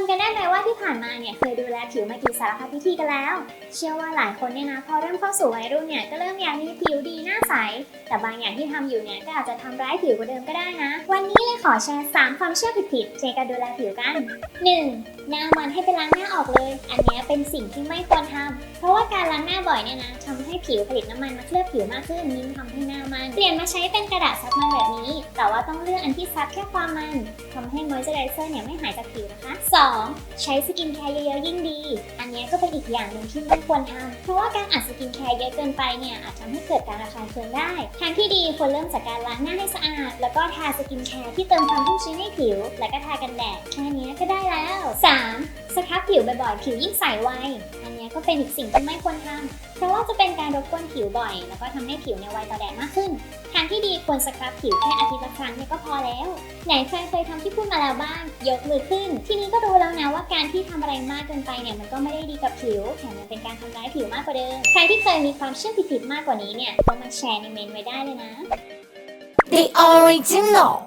ำกันได้ไหมว่าที่ผ่านมาเนี่ยเคยดูแลผิวมากี่สารพัดวิธีกันแล้ว เชื่อว่าหลายคนเนี่ยนะพอเริ่มเข้าสู่วัยรุ่นเนี่ยก็เริ่มอยากมีผิวดีหน้าใส แต่บางอย่างที่ทำอยู่เนี่ยก็อาจจะทำร้ายผิวกว่าเดิมก็ได้นะ วันนี้เลยขอแชร์ 3 ความเชื่อผิดๆในการดูแลผิวกัน 1. หน้ามันให้ไปล้างหน้าออกเลย อันนี้เป็นสิ่งที่ไม่ควรทำเพราะว่าการล้างหน้าบ่อยเนี่ยนะทำให้ผิวผลิตน้ำมันมาเคลือบผิวมากขึ้นยิ่งทำให้หน้ามันเปลี่ยนมาใช้เป็นกระดาษซับมันแบบนี้ แต่ว่าต้องเลือกอันที่ซับแค่ความมันทำให้มอยเจอไรเซอร์เนี่ยไม่หายจากผิวนะคะ 2. ใช้สกินแคร์เยอะๆยิ่งดี อันนี้ก็เป็นอีกอย่างหนึ่งที่ไม่ควรทำ เพราะว่าการอัดสกินแคร์เยอะเกินไปเนี่ยอาจทำให้เกิดการระคายเคืองได้ ทางที่ดีควรเริ่มจากการล้างหน้าให้สะอาด แล้วก็ทาสกินแคร์ที่เติมความชุ่มชื้นให้ผิว แล้วก็ทากันแดดแค่นี้ก็ได้แล้ว 3. สครับผิวบ่อยๆ ผิวยิ่งใสไว อันนี้ก็เป็นอีกสิ่งที่ไม่ควรทำ เพราะว่าจะเป็นการรบกวนผิวบ่อย แล้วก็ทำให้ผิวเนี่ยไวต่อแดดมากขึ้น ทางที่ดีควรสครับผิวแค่อาทิตย์ละครั้งเนี่ยก็ ไหนใครเคยทำที่พูดมาแล้วบ้าง ยกมือขึ้น ทีนี้ก็รู้แล้วนะว่าการที่ทำอะไรมากเกินไปเนี่ยมันก็ไม่ได้ดีกับผิวแถมยังเป็นการทำร้ายผิวมากกว่าเดิม ใครที่เคยมีความเชื่อผิดๆมากกว่านี้เนี่ยก็มาแชร์ในเมนไว้ได้เลยนะ The original